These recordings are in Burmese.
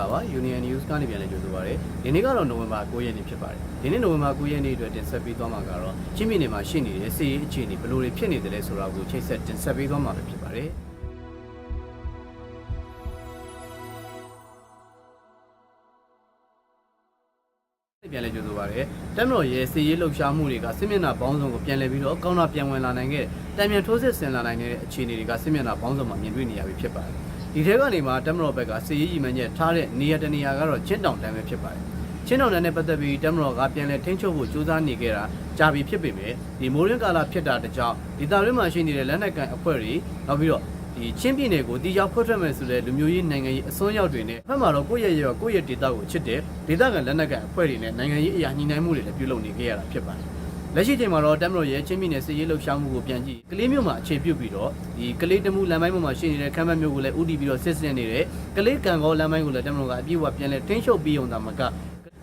္ဂလာပါ Union News ကနေပြန်လည်ကြိုဆိုပါရစေ။ဒီနေ့ကတော့နိုဝင်ဘာ9ရက်နေ့ဖြစ်ပါတယ်။ဒီနေ့နိုဝင်ဘာ9ရက်နေ့အတွက်တင်ဆက်ပေးသွားမှာကတော့ချင်းပြည်နယ်မှာရှိနေတဲ့စီးရေးအခြေအနေဘယ်လိုတွေဖြစ်နေတယ်လဲဆိုတာကိုချိတ်ဆက်တင်ဆက်ပေးသွားမှာပဲဖြစ်ပါတယ်။ပြန်လည်ကြိုဆိုပါရစေ။တက်မတော်ရဲ့စီးရေးလှုပ်ရှားမှုတွေကစစ်မျက်နှာပေါင်းစုံကိုပြန်လည်ပြီးတော့ကောင်းတာပြန်ဝင်လာနိုင်ခဲ့တံမြန်ထိုးစစ်ဆင်လာနိုင်တဲ့အခြေအနေတွေကစစ်မျက်နှာပေါင်းစုံမှာမြင်တွေ့နေရပြီဖြစ်ပါတယ်။ ဒီထဲကနေမှတက်မတော်ဘက်ကစီးရေးရည်မှန်းချက်ထားတဲ့နေရာတနေရာကတော့ချင်းတောင်တန်းပဲဖြစ်ပါတယ်။ချင်းတောင်တန်းနဲ့ပတ်သက်ပြီးတက်မတော်ကပြန်လည်ထိန်းချုပ်ဖို့ကြိုးစားနေခဲ့တာကြာပြီဖြစ်ပေမဲ့ဒီမိုးရင်းကာလဖြစ်တာတကြောင်ဒီတာရင်းမှာရှိနေတဲ့လက်နက်ကန်အဖွဲ့တွေနောက်ပြီးတော့ဒီချင်းပြည်နယ်ကိုတီချောက်ဖွတ်ထွက်မယ်ဆိုတဲ့လူမျိုးရေးနိုင်ငံရေးအစွန်းရောက်တွေနဲ့ဖက်မှာတော့ကိုယ့်ရဲ့ရောကိုယ့်ရဲ့ဒေတာကိုချစ်တဲ့ဒေတာကန်လက်နက်ကန်အဖွဲ့တွေနဲ့နိုင်ငံရေးအရာညှိနှိုင်းမှုတွေလည်းပြုလုပ်နေခဲ့ရတာဖြစ်ပါတယ်။ လက်ရှိချိန်မှာတော့တမ်မတော်ရဲ့ချင်းပြည်နယ်စစ်ရေးလှုပ်ရှားမှုကိုပြန်ကြည့်ကလေးမျိုးမှာအခြေပြုပြီးတော့ဒီကလေးတမှုလမ်းပိုင်းပေါ်မှာရှိနေတဲ့ခမ်းမမျိုးကိုလည်းဥတီပြီးတော့စစ်စင်နေတဲ့ကလေးကံကောလမ်းပိုင်းကိုလည်းတမ်မတော်ကအပြည့်အဝပြန်လဲတင်းရှုပ်ပြီးအောင်သာမက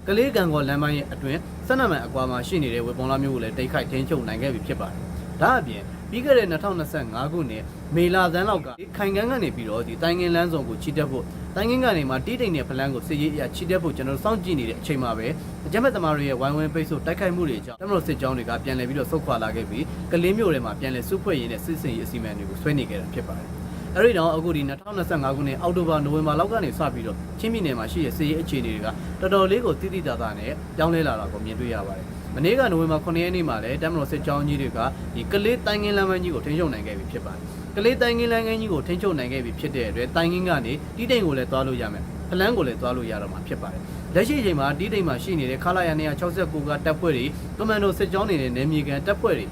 ကလေးကံကောလမ်းပိုင်းရဲ့အတွင်းဆက်နမှန်အကွာမှာရှိနေတဲ့ဝေပုံလာမျိုးကိုလည်းတိတ်ခိုက်တင်းချုပ်နိုင်ခဲ့ပြီဖြစ်ပါတယ်။ဒါအပြင် ပြီးခဲ့တဲ့2025ခုနှစ်မေလာသန်းလောက်ကခိုင်ကန်းကနေပြီးတော့ဒီတိုင်းငင်းလန်းဆောင်ကိုချီတက်ဖို့တိုင်းငင်းကနေမှတီးတိမ်တဲ့ဖလန်းကိုစစ်ရေးအရာချီတက်ဖို့ကျွန်တော်စောင့်ကြည့်နေတဲ့အချိန်မှာပဲအကြမ်းဖက်သမားတွေရဲ့ဝိုင်းဝန်းပိတ်ဆို့တိုက်ခိုက်မှုတွေကြောင့်တမလို့စစ်ကြောင်းတွေကပြန်လည်ပြီးတော့ဆုတ်ခွာလာခဲ့ပြီးကလင်းမျိုးတွေမှာပြန်လည်စုဖွဲ့ရင်းနဲ့စစ်စင်ရေးအစီအမံတွေကိုဆွဲနေခဲ့တာဖြစ်ပါတယ်။ အဲဒီတော့အခုဒီ2025ခုနှစ်အောက်တိုဘာနိုဝင်ဘာလောက်ကနေစပြီးတော့ချင်းပြည်နယ်မှာရှိတဲ့စစ်ရေးအခြေအနေတွေကတော်တော်လေးကိုတိတိတသာနဲ့ပြောင်းလဲလာတာကိုမြင်တွေ့ရပါတယ်။မနေ့ကနိုဝင်ဘာ9ရက်နေ့မှာလည်းတမလို့စစ်ကြောင်းကြီးတွေကဒီကလေးတိုင်းငင်းလမ်းမကြီးကိုထိန်းချုပ်နိုင်ခဲ့ပြီဖြစ်ပါတယ်။ကလေးတိုင်းငင်းလမ်းကြီးကိုထိန်းချုပ်နိုင်ခဲ့ပြီဖြစ်တဲ့အတွက်တိုင်းငင်းကနေတီးတိမ်ကိုလည်းသွားလို့ရမယ်။ဖလန်းကိုလည်းသွားလို့ရတော့မှာဖြစ်ပါတယ်။လက်ရှိအချိန်မှာတီးတိမ်မှာရှိနေတဲ့ခလာရ269ကတပ်ဖွဲ့တွေကွန်မန်ဒိုစစ်ကြောင်းနေတဲ့နယ်မြေကန်တပ်ဖွဲ့တွေ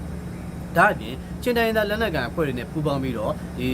ဒါအပြင်ချင်းတိုင်းသားလက်နက်ကန်အဖွဲ့တွေနဲ့ပူးပေါင်းပြီးတော့ဒီ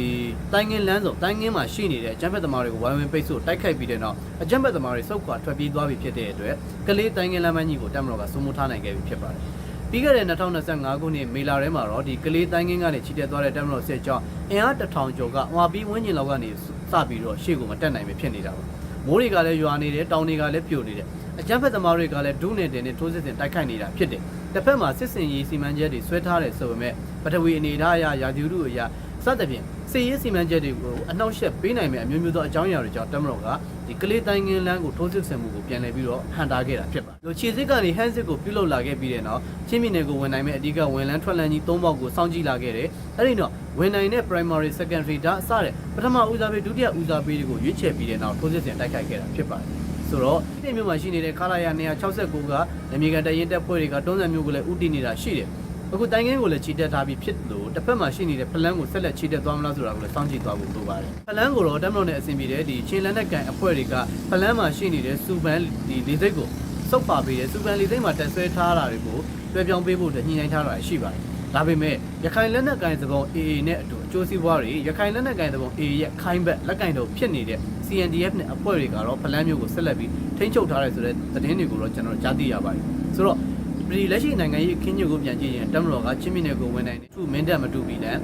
တိုင်းငင်းလမ်းစုံတိုင်းငင်းမှာရှိနေတဲ့အကြမ်းဖက်သမားတွေကိုဝိုင်းဝန်းပိတ်ဆို့တိုက်ခိုက်ပြီးတဲ့နောက်အကြမ်းဖက်သမားတွေစုတ်ခွာထွက်ပြေးသွားပြီဖြစ်တဲ့အတွက်ကလေးတိုင်းငင်းလမ်းမကြီးကိုတပ်မတော်ကစိုးမိုးထားနိုင်ခဲ့ပြီဖြစ်ပါတယ်။ပြီးခဲ့တဲ့2025ခုနှစ်မေလထဲမှာတော့ဒီကလေးတိုင်းငင်းကနေချီတက်သွားတဲ့တပ်မတော်စစ်ကြောင်းအင်အား1000ကျော်ကဟွာပြီးဝင်းကျင်လောက်ကနေစပြီးတော့ရှေ့ကိုမတက်နိုင်ပဲဖြစ်နေတာပါ။မိုးတွေကလည်းရွာနေတယ်တောင်တွေကလည်းပြိုနေတယ်အကြမ်းဖက်သမားတွေကလည်းဒုနဲ့တင်နဲ့ထိုးစစ်ဆင်တိုက်ခိုက်နေတာဖြစ်တယ်။ တစ်ဖက်မှာစစ်စင်ရေးစီမံချက်တွေဆွဲထားတယ်ဆိုပေမဲ့ပထဝီအနေထားအရရာသီဥတုအရစသဖြင့်စီရေးစီမံချက်တွေကိုအနှောက်အယှက်ပေးနိုင်မယ့်အမျိုးမျိုးသောအကြောင်းအရာတွေကြောင့်တမတော်ကဒီကလေးတိုင်းငင်းလန်းကိုထိုးစစ်ဆင်မှုကိုပြန်လည်ပြီးတော့ဟန်တာခဲ့တာဖြစ်ပါတယ်။လူခြေစစ်ကနေဟန်စစ်ကိုပြုလုပ်လာခဲ့ပြီးတဲ့နောက်ချင်းပြည်နယ်ကိုဝင်နိုင်မဲ့အဓိကဝင်လန်းထွက်လန်းကြီး၃ပေါက်ကိုစောင့်ကြည့်လာခဲ့တယ်။အဲဒီတော့ဝင်နိုင်တဲ့ primary secondary ဒါအစတဲ့ပထမဦးစားပေးဒုတိယဦးစားပေးတွေကိုရွေးချယ်ပြီးတဲ့နောက်ထိုးစစ်ဆင်တိုက်ခိုက်ခဲ့တာဖြစ်ပါတယ်။ ဆိုတော့ဒီမြို့မှာရှိနေတဲ့ခလာရ269ကနမီကန်တရင်တက်ဖွဲ့တွေကတွန်းစံမျိုးကိုလည်းဥတီနေတာရှိတယ်။အခုတိုင်းငင်းကိုလည်းခြေတက်ထားပြီးဖြစ်လို့တစ်ဖက်မှာရှိနေတဲ့ဖလန်းကိုဆက်လက်ခြေတက်သွားမလားဆိုတာကိုလည်းစောင့်ကြည့်သွားဖို့လိုပါတယ်။ဖလန်းကိုတော့တမလို့နဲ့အဆင်ပြေတဲ့ဒီချင်းလန်းနဲ့ကန်အဖွဲ့တွေကဖလန်းမှာရှိနေတဲ့စူပန်ဒီလေစိတ်ကိုစုပ်ပါပေးတယ်စူပန်လေစိတ်မှာတက်ဆွဲထားတာတွေကိုလွှဲပြောင်းပေးဖို့ညှိနှိုင်းထားတာရှိပါတယ်။ ဒါပေမဲ့ရခိုင်လက်နက်ကိုင်သဘော AA နဲ့အတူအကျိုးစီးပွားတွေရခိုင်လက်နက်ကိုင်သဘော AA ရဲ့ခိုင်းဘက်လက်ကင်တော့ဖြစ်နေတဲ့ CNDF နဲ့အဖွဲ့တွေကတော့ဖလန်းမျိုးကိုဆက်လက်ပြီးထိန်းချုပ်ထားတယ်ဆိုတဲ့သတင်းတွေကိုတော့ကျွန်တော်ကြားသိရပါတယ်။ဆိုတော့ဒီလက်ရှိနိုင်ငံရေးအခင်းညွတ်ကိုပြန်ကြည့်ရင်တမတော်ကချင်းမြင့်နယ်ကိုဝင်နိုင်တယ်သူမင်းတက်မတူပြီလန်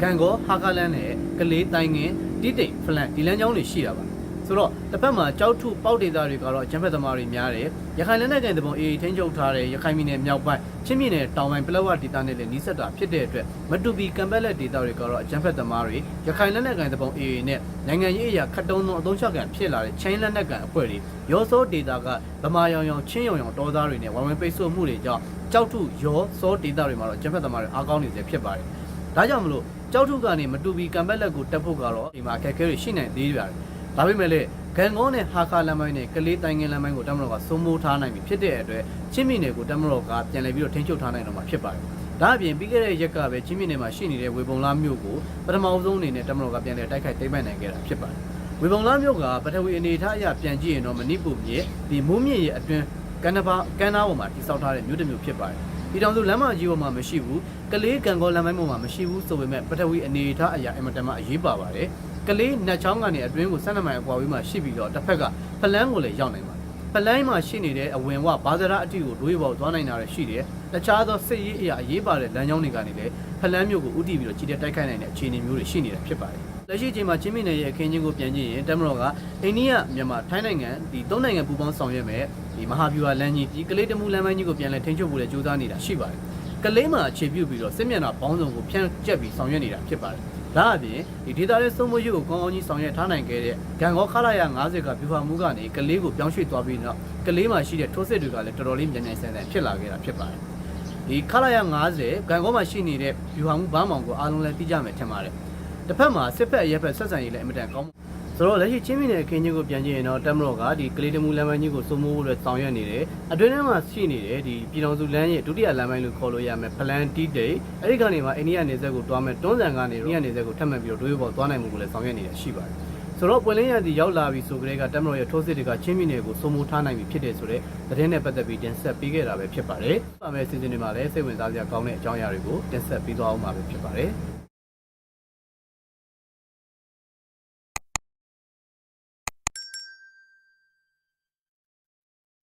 ဂန်ကောဟာကလန်နဲ့ကလေးတိုင်းငင်တိတိတ်ဖလန်ဒီလမ်းကြောင်းတွေရှိတာပါ ဆိုတော့တစ်ဖက်မှာကြောက်ထုပေါက်ဒေသတွေကတော့ကျန်းဖက်သမားတွေများတယ်ရခိုင်လက်နက်ကန်တပုံအေးထိန်းချုပ်ထားတယ်ရခိုင်ပြည်နယ်မြောက်ပိုင်းချင်းပြည်နယ်တောင်ပိုင်းပလက်ဝဒေသနဲ့လည်းနီးစပ်တာဖြစ်တဲ့အတွက်မတူပီကံပက်လက်ဒေသတွေကတော့ကျန်းဖက်သမားတွေရခိုင်လက်နက်ကန်တပုံအေးနဲ့နိုင်ငံရေးအရာခတ်တုံးသောအသုံးချကန်ဖြစ်လာတဲ့ချင်းလက်နက်ကန်အဖွဲ့တွေရောစောဒေသကဗမာရောင်ရောင်ချင်းရောင်ရောင်တောသားတွေနဲ့ဝိုင်းဝန်းပိတ်ဆို့မှုတွေကြောင့်ကြောက်ထုရောစောဒေသတွေမှာတော့ကျန်းဖက်သမားတွေအားကောင်းနေစေဖြစ်ပါတယ်ဒါကြောင့်မလို့ကြောက်ထုကနေမတူပီကံပက်လက်ကိုတက်ဖို့ကတော့ဒီမှာအခက်အခဲတွေရှိနိုင်သေးပါတယ် ဒါပေမဲ့လည်းဂန်ကောနဲ့ဟာခါလမ်းပိုင်းနဲ့ကလေးတိုင်းငင်းလမ်းပိုင်းကိုတမတော်ကစိုးမိုးထားနိုင်ပြီဖြစ်တဲ့အတွက်ချင်းမီနယ်ကိုတမတော်ကပြန်လည်ပြီးတော့ထိန်းချုပ်ထားနိုင်တော့မှာဖြစ်ပါတယ်။ဒါအပြင်ပြီးခဲ့တဲ့ရက်ကပဲချင်းမီနယ်မှာရှိနေတဲ့ဝေပုံလားမြို့ကိုပထမအဆုံးအနေနဲ့တမတော်ကပြန်လည်တိုက်ခိုက်သိမ်းပိုက်နိုင်ခဲ့တာဖြစ်ပါတယ်။ဝေပုံလားမြို့ကပထဝီအနေထားအရပြန်ကြည့်ရင်တော့မဏိပူမြေဒီမိုးမြင့်ရဲ့အတွင်းကန်နဘာကန်နာပေါ်မှာတိစောက်ထားတဲ့မြို့တစ်မြို့ဖြစ်ပါတယ်။ဒီတောင်စုလမ်းမကြီးပေါ်မှာမရှိဘူးကလေးကံကောလမ်းပိုင်းပေါ်မှာမရှိဘူးဆိုပေမဲ့ပထဝီအနေထားအရာအင်မတန်မှအရေးပါပါတယ်။ ကလေးနတ်ချောင်းကနေအတွင်းကို12မိုင်အကွာဝေးမှာရှိပြီးတော့တစ်ဖက်ကဖလန်းကိုလည်းရောက်နိုင်ပါတယ်။ဖလန်းမှာရှိနေတဲ့အဝင်ဝဘာသာရအတိကိုဒွေးပေါ်သွားနိုင်တာလည်းရှိတယ်။တခြားသောစစ်ရေးအရာအရေးပါတဲ့လမ်းကြောင်းတွေကနေလည်းဖလန်းမြို့ကိုဥတီပြီးတော့ကြီးတဲ့တိုက်ခိုက်နိုင်တဲ့အခြေအနေမျိုးတွေရှိနေတာဖြစ်ပါတယ်။လက်ရှိအချိန်မှာချင်းမင်းနယ်ရဲ့အခင်းချင်းကိုပြန်ကြည့်ရင်တမတော်ကအိန္ဒိယမြန်မာထိုင်းနိုင်ငံဒီသုံးနိုင်ငံပူးပေါင်းဆောင်ရွက်မဲ့ဒီမဟာဗျူဟာလမ်းကြီးဒီကလေးတမှုလမ်းပိုင်းကြီးကိုပြန်လည်ထိန်းချုပ်ဖို့လည်းကြိုးစားနေတာရှိပါတယ်။ကလေးမှာအခြေပြုပြီးတော့စစ်မျက်နှာပေါင်းစုံကိုဖြန့်ကျက်ပြီးဆောင်ရွက်နေတာဖြစ်ပါတယ်။ ဒါအပြင်ဒီဒေသရဲ့စုံမရွကိုကောင်းကောင်းကြီးဆောင်ရွက်ထားနိုင်ခဲ့တဲ့ဂံကောခလာရ90ကဗျူဟာမှုကနေကလေးကိုပြောင်းရွှေ့သွားပြီးတော့ကလေးမှာရှိတဲ့ထိုးစစ်တွေကလည်းတော်တော်လေးမြန်မြန်ဆန်ဆန်ဖြစ်လာခဲ့တာဖြစ်ပါတယ်ဒီခလာရ90ဂံကောမှာရှိနေတဲ့ဗျူဟာမှုဘာမှောင်ကိုအားလုံးလည်းသိကြမယ်ထင်ပါတယ်တစ်ဖက်မှာစစ်ဖက်အရက်ဖက်ဆက်ဆံရေးလည်းအင်မတန်ကောင်း ဆိုတော့လက်ရှိချင်းပြည်နယ်အခင်းကြီးကိုပြန်ကြည့်ရင်တော့တက်မတော်ကဒီကလေးတမှုလမ်းပိုင်းကြီးကိုစိုးမိုးဖို့အတွက်ဆောင်ရွက်နေတယ်အတွင်းထဲမှာရှိနေတယ်ဒီပြည်တော်စုလမ်းရဲ့ဒုတိယလမ်းပိုင်းလို့ခေါ်လို့ရမယ် plan T day အဲ့ဒီကနေမှအိန္ဒိယနေဆက်ကိုတွားမယ်တွန်းဆန်ကနေအိန္ဒိယနေဆက်ကိုထပ်မံပြီးတော့ဒွေးပေါ်သွားနိုင်မှုကိုလည်းဆောင်ရွက်နေတာရှိပါတယ်ဆိုတော့ပွင့်လင်းရသည်ရောက်လာပြီဆိုကြတဲ့ကတက်မတော်ရဲ့ထိုးစစ်တွေကချင်းပြည်နယ်ကိုစိုးမိုးထားနိုင်ပြီဖြစ်တယ်ဆိုတော့သတင်းနဲ့ပတ်သက်ပြီးတင်ဆက်ပေးခဲ့တာပဲဖြစ်ပါတယ်။ပါမယ်စီစဉ်တွေမှာလည်းစိတ်ဝင်စားစရာကောင်းတဲ့အကြောင်းအရာတွေကိုတင်ဆက်ပေးသွားအောင်မှာပဲဖြစ်ပါတယ်။